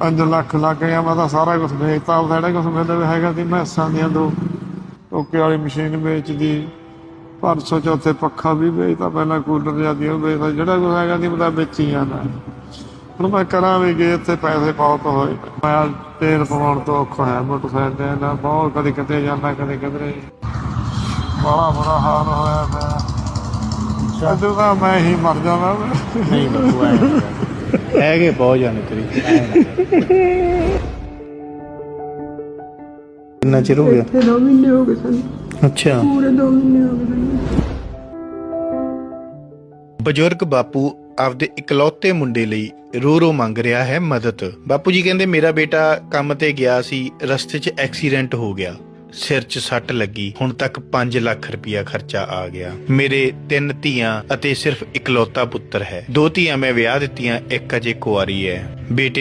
5 ਲੱਖ ਲੱਗ ਗਿਆ, ਮੈਂ ਤਾਂ ਸਾਰਾ ਕੁਝ ਵੇਚਤਾ ਉਹ ਜਿਹੜਾ ਕੁਝ ਮੇਰੇ ਕੋਲ ਹੈਗਾ ਸੀ ਮੈਸਾਂ ਦੀਆਂ ਦੋ। ਟੋਕੇ ਵਾਲੀ ਮਸ਼ੀਨ ਵੇਚਦੀ ਪਰਸੋਂ ਚੌਥੇ ਪੱਖਾ ਵੀ ਵੇਚਦਾ ਪਹਿਲਾਂ ਕੂਲਰ ਜਾਂਦੀ ਉਹ ਵੇਚਦਾ ਜਿਹੜਾ ਕੁਝ ਹੈਗਾ ਸੀ ਮੈਂ ਵੇਚੀ ਜਾਂਦਾ। ਹੁਣ ਮੈਂ ਕਰਾਂ ਵੀ ਗਏ ਇੱਥੇ ਪੈਸੇ ਬਹੁਤ ਹੋਏ, ਮੈਂ ਤੇਲ ਪਵਾਉਣ ਤੋਂ ਔਖਾ ਹੈ ਮੋਟਰਸਾਈਕਲ ਤੇ ਨਾ ਬਹੁਤ ਕਦੇ ਕਿਤੇ ਜਾਂਦਾ, ਕਦੇ ਕਿਧਰੇ। ਬੜਾ ਬੁਰਾ ਹਾਲ ਹੋਇਆ ਅੱਜ ਤਾਂ ਮੈਂ ਹੀ ਮਰ ਜਾਣਾ ਨਹੀਂ ਬੱਬੂ ਐ ਹੈਗੇ ਬਹੁਤ ਜਾਣੇ ਤੇਰੀ ਐਂ ਨਾ ਕਰ। ਕਿੰਨਾ ਚਿਰ ਹੋ ਗਿਆ? ਇੱਥੇ ਦੋ ਮਹੀਨੇ ਹੋ ਗਏ ਸਾਨੂੰ। ਅੱਛਾ। ਪੂਰੇ ਦੋ ਮਹੀਨੇ ਹੋ ਗਏ ਸਾਨੂੰ। ਬਜ਼ੁਰਗ ਬਾਪੂ ਆਪਦੇ ਇਕਲੌਤੇ ਮੁੰਡੇ ਲਈ ਰੋ ਰੋ ਮੰਗ ਰਿਹਾ ਹੈ ਮਦਦ। ਬਾਪੂ ਜੀ ਕਹਿੰਦੇ ਮੇਰਾ ਬੇਟਾ ਕੰਮ ਤੇ ਗਿਆ ਸੀ ਰਸਤੇ 'ਚ ਐਕਸੀਡੈਂਟ ਹੋ ਗਿਆ। ਸਿਰ 'ਚ ਸੱਟ ਲੱਗੀ। ਹੁਣ ਤੱਕ 5 ਲੱਖ ਰੁਪਇਆ ਖਰਚਾ ਆ ਗਿਆ। ਮੇਰੇ ਤਿੰਨ ਧੀਆਂ ਅਤੇ ਸਿਰਫ ਇਕਲੌਤਾ ਪੁੱਤਰ ਹੈ। ਦੋ ਧੀਆਂ ਮੈਂ ਵਿਆਹ ਦਿੱਤੀਆਂ, ਇੱਕ ਅਜੇ ਕੁਆਰੀ ਹੈ। ਬੇਟੇ